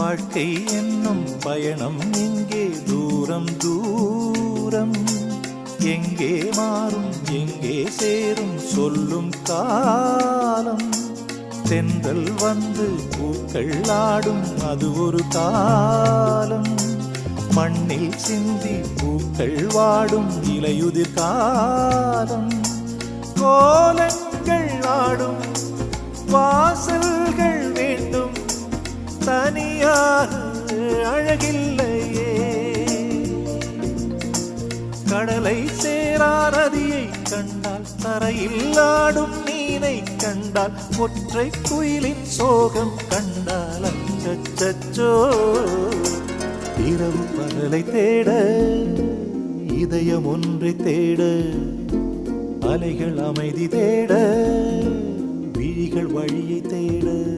வாழ்க்கை என்னும் பயணம் எங்கே தூரம் தூரம்? எங்கே மாறும் எங்கே சேரும்? சொல்லும் காலம். தென்றல் வந்து பூக்கள் ஆடும் அது ஒரு காலம். மண்ணில் சிந்தி பூக்கள் வாடும் இலையுதிர் காலம். கோலங்கள் ஆடும் வாசல் அழகில்லையே. கடலை சேரா நதியை கண்டால் தரையில் ஆடும் மீனை கண்டால் ஒற்றை குயிலின் சோகம் கண்டால் அச்சச்சோ. இரவு பகலை தேட இதயம் ஒன்றை தேட அலைகள் அமைதி தேட விழிகள் வழியை தேட.